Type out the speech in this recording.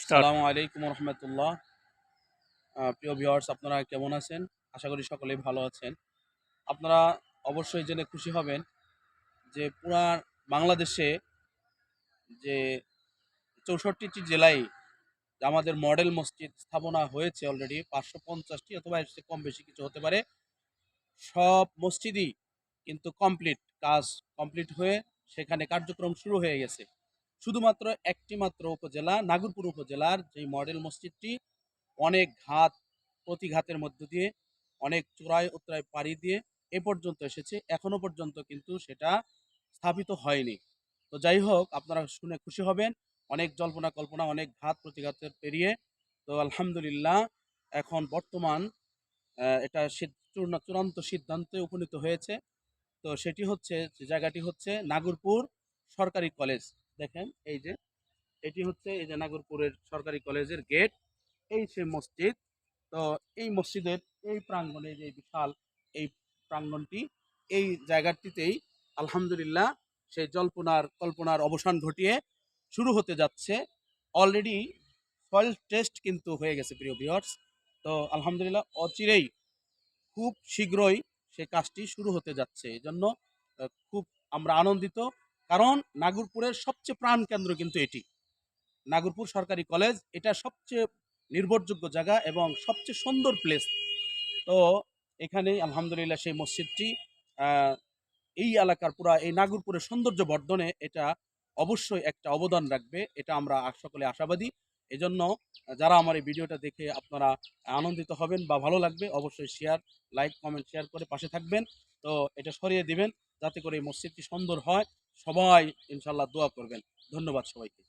আসসালামু আলাইকুম রহমতুল্লাহ। প্রিয় ভিউয়ার্স, আপনারা কেমন আছেন? আশা করি সকলেই ভালো আছেন। আপনারা অবশ্যই জেনে খুশি হবেন যে পুরা বাংলাদেশে যে চৌষট্টিটি জেলায় আমাদের মডেল মসজিদ স্থাপনা হয়েছে অলরেডি পাঁচশো পঞ্চাশটি অথবা এর কম বেশি কিছু হতে পারে। সব মসজিদই কিন্তু কমপ্লিট কাজ কমপ্লিট হয়ে সেখানে কার্যক্রম শুরু হয়ে গেছে। শুধুমাত্র একটি মাত্র উপজেলা, নাগরপুর উপজেলার যে মডেল মসজিদটি, অনেক ঘাত, প্রতিঘাতের মধ্য দিয়ে, অনেক চূড়ায় উত্তরায় পাড়ি দিয়ে এ পর্যন্ত এসেছে। এখনও পর্যন্ত কিন্তু সেটা স্থাপিত হয়নি। তো যাই হোক, আপনারা শুনে খুশি হবেন। অনেক জল্পনা কল্পনা, অনেক ঘাত, প্রতিঘাতের পেরিয়ে। তো আলহামদুলিল্লাহ, এখন বর্তমান এটা চূড়ান্ত সিদ্ধান্তে উপনীত হয়েছে। তো সেটি হচ্ছে, যে জায়গাটি হচ্ছে নাগরপুর সরকারি কলেজ। দেখেন, এই যে, এটি হচ্ছে এই যে নাগরপুরের সরকারি কলেজের গেট। এই সে মসজিদ, তো এই মসজিদের এই প্রাঙ্গণে যে বিশাল এই প্রাঙ্গণটি, এই জায়গাটিতেই আলহামদুলিল্লাহ সেই জল্পনার, কল্পনার অবসান ঘটিয়ে শুরু হতে যাচ্ছে। অলরেডি সয়েল টেস্ট কিন্তু হয়ে গেছে, প্রিয় ভিউয়ার্স তো আলহামদুলিল্লাহ অচিরেই খুব শীঘ্রই সে কাজটি শুরু হতে যাচ্ছে। এই জন্য খুব আমরা আনন্দিত। কারণ নাগরপুরের সবচেয়ে প্রাণকেন্দ্র কিন্তু এটি। নাগরপুর সরকারি কলেজ, এটা সবচেয়ে নির্ভরযোগ্য জায়গা এবং সবচেয়ে সুন্দর প্লেস তো এখানে আলহামদুলিল্লাহ সেই মসজিদটি এই এলাকার পুরা, এই নাগরপুরের সৌন্দর্য বর্ধনে এটা অবশ্যই একটা অবদান রাখবে, এটা আমরা সকলে আশাবাদী। এজন্য যারা আমার এই ভিডিওটা দেখে আপনারা আনন্দিত হবেন বা ভালো লাগবে, অবশ্যই শেয়ার লাইক কমেন্ট শেয়ার করে পাশে থাকবেন। তো এটা সরিয়ে দিবেন, যাতে করে এই মসজিদটি সুন্দর হয়। সবাই ইনশাল্লাহ দোয়া করবেন। ধন্যবাদ সবাইকে।